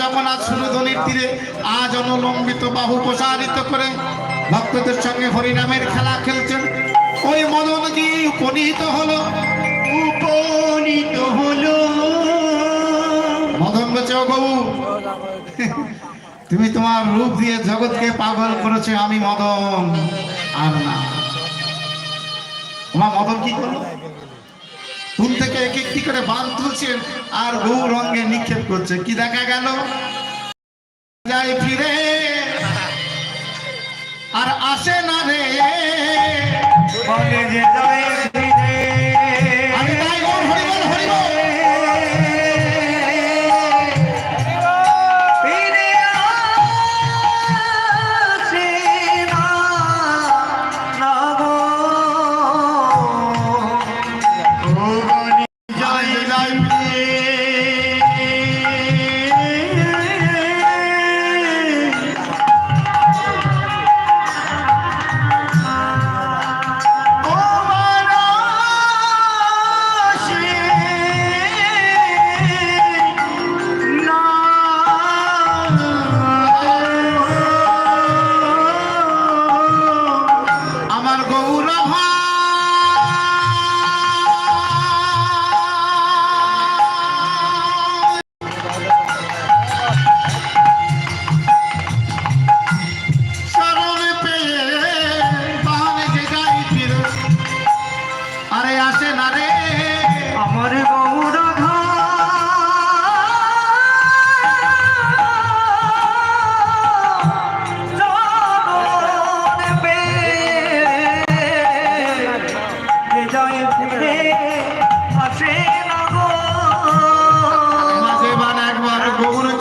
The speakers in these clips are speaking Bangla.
যখন আজ সুরধনির তীরে আজ অনুলম্বিত বাহু প্রসারিত করে ভক্তদের সঙ্গে হরিনামের খেলা খেলছেন। ওই মদন কি উপনীত হলো? উপনীত হলো। মদন বলছে গৌ তুমি তোমার রূপ দিয়ে জগৎকে পাগল করেছে আমি মদন আর না। তোমার মদন কি করল? থেকে এক একটি করে বান তুলছেন আর বহু রঙে নিক্ষেপ করছে? কি দেখা গেল? যাই ফিরে। আর আসে না রে।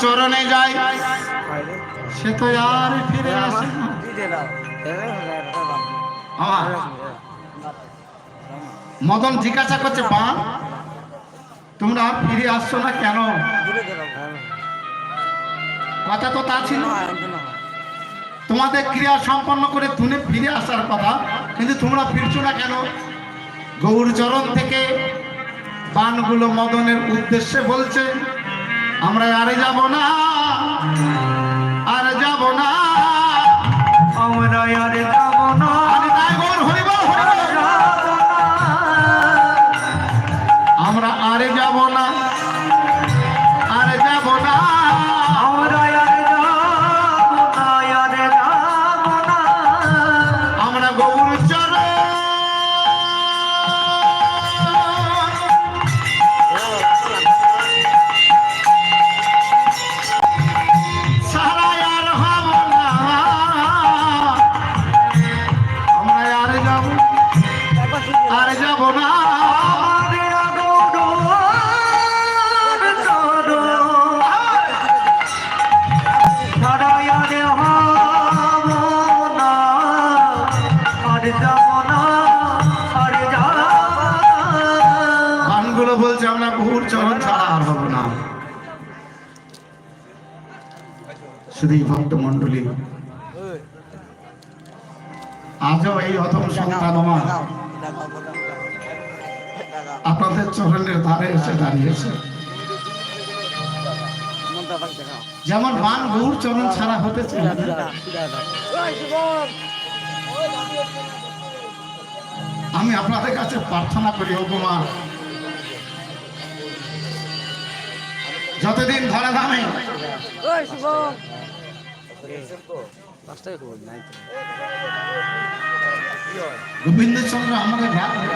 চরণে যায় সে তো আর মদন জিজ্ঞাসা করছে পা তোমরা ফিরে আসছো না কেন? কথা তো তা ছিল। তোমাদের ক্রিয়া সম্পন্ন করে তুলে ফিরে আসার কথা, কিন্তু তোমরা ফিরছো না কেন? গৌর চরণ থেকে বানগুলো মদনের উদ্দেশ্যে বলছে, আমরা আরে যাব না। এই ভক্ত মন্ডলী আজও এই অধম সন্তান আমার। আপনাদের চরণের ধারে এসে দাঁড়িয়েছে। যেমন মান গৌর চরণ ছাড়া হতে আমি আপনাদের কাছে প্রার্থনা করি উপমা যতদিন ধরা ধামে গোবিন্দ চন্দ্র আমাদের রাখবে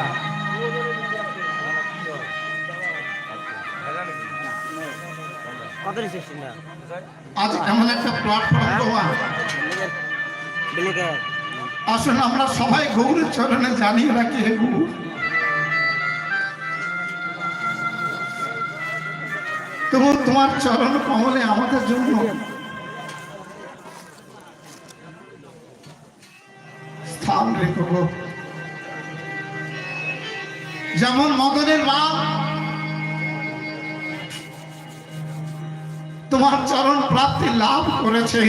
আজ এমন একটা প্ল্যাটফর্ম দেওয়া আসুন আমরা সবাই গৌরের চরণে জানিয়ে রাখি হে গৌর। তবু তোমার চরণ কমলে আমাদের জন্য। স্থান যেমন মদনের রাম তোমার চরণ প্রাপ্তি লাভ করেছে।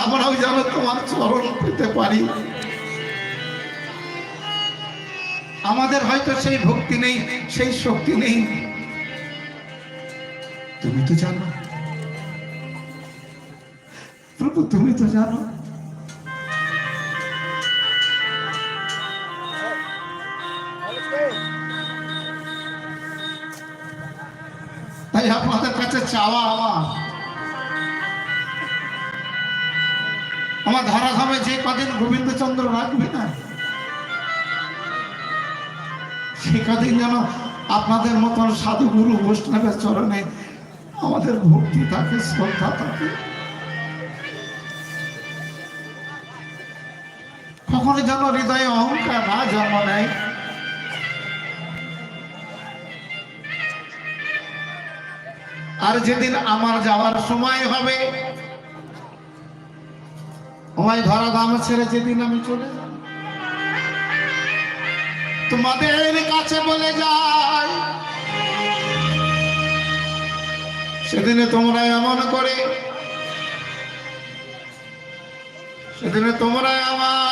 আমরাও যেন তোমার চরণ পেতে পারি। আমাদের হয়তো সেই ভক্তি নেই, সেই শক্তি নেই। তুমি তো জানো। প্রভু, তুমি তো জানো। তাই আপনাদের কাছে চাওয়া আমার। আমার ধারাধামে যে কদিন গোবিন্দচন্দ্র রাখবে না সে কদিন যেন আপনাদের মতন সাধুগুরু বৈষ্ণবের চরণে আমাদের ভক্তি থাকে, শ্রদ্ধা থাকে। কখনো যেন হৃদয়ে অহংকার না জন্ম নেয়। আর যেদিন আমার যাওয়ার সময় হবে, আমায় ধরা দাম ছেড়ে যেদিন আমি চলে যাব। তোমাদের কাছে বলে যায় সেদিনে তোমরা এমন করে। সেদিনে তোমরা আমার.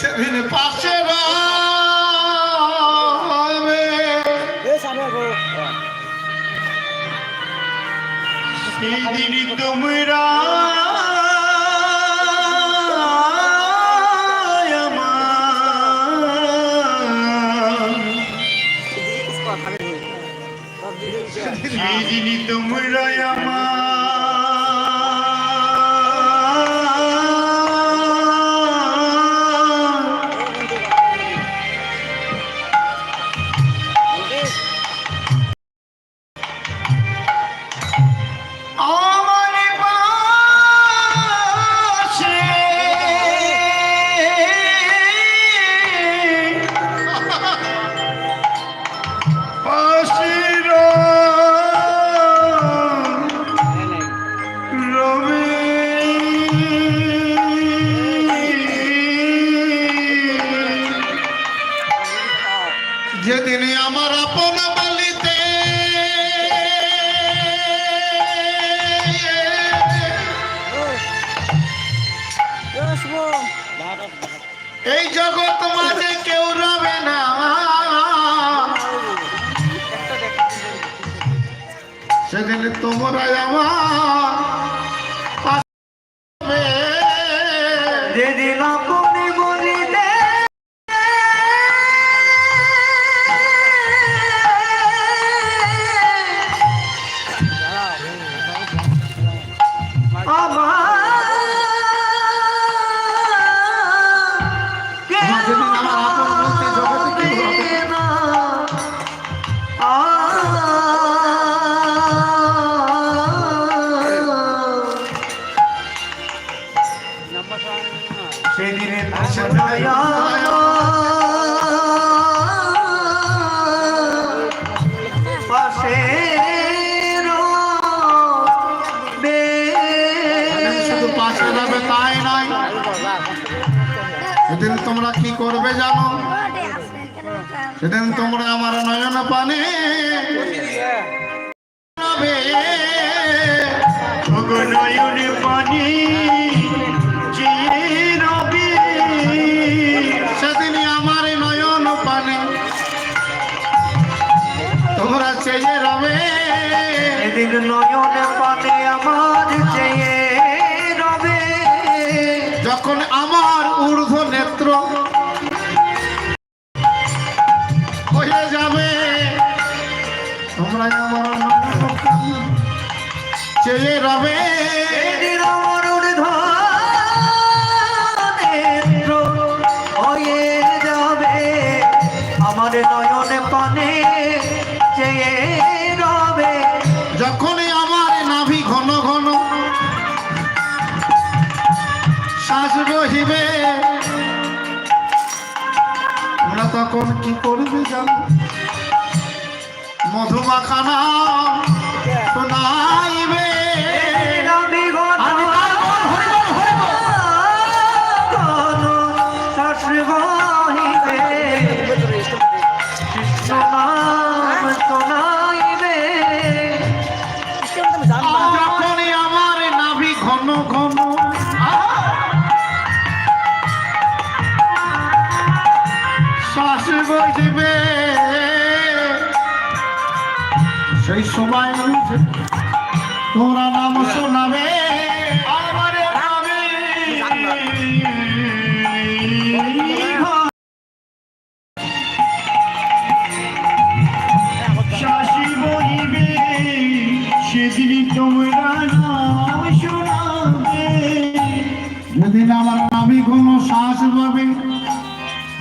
সেদিনে পাশে রবে তোমরা kami ni. Tapi dia. সেদিনই তোমরা আমার আমার আপন বালিতে. এই জগৎ মাঝে কেউ রবে না. সেদিন তোমরা আমার সেদিনে পাশে শুধু পাশে রবে তাই নয় সেদিন তোমরা কি করবে জানো? সেদিন তোমরা আমার নয়ন পানে সেদিন নয়ন পানে আমার চেয়ে রবে। যখন আমার তখন কি করবে জানো? মধুমাখানা শোনাইবে বসবে সেই সময় তোরা নাম শোনাবে।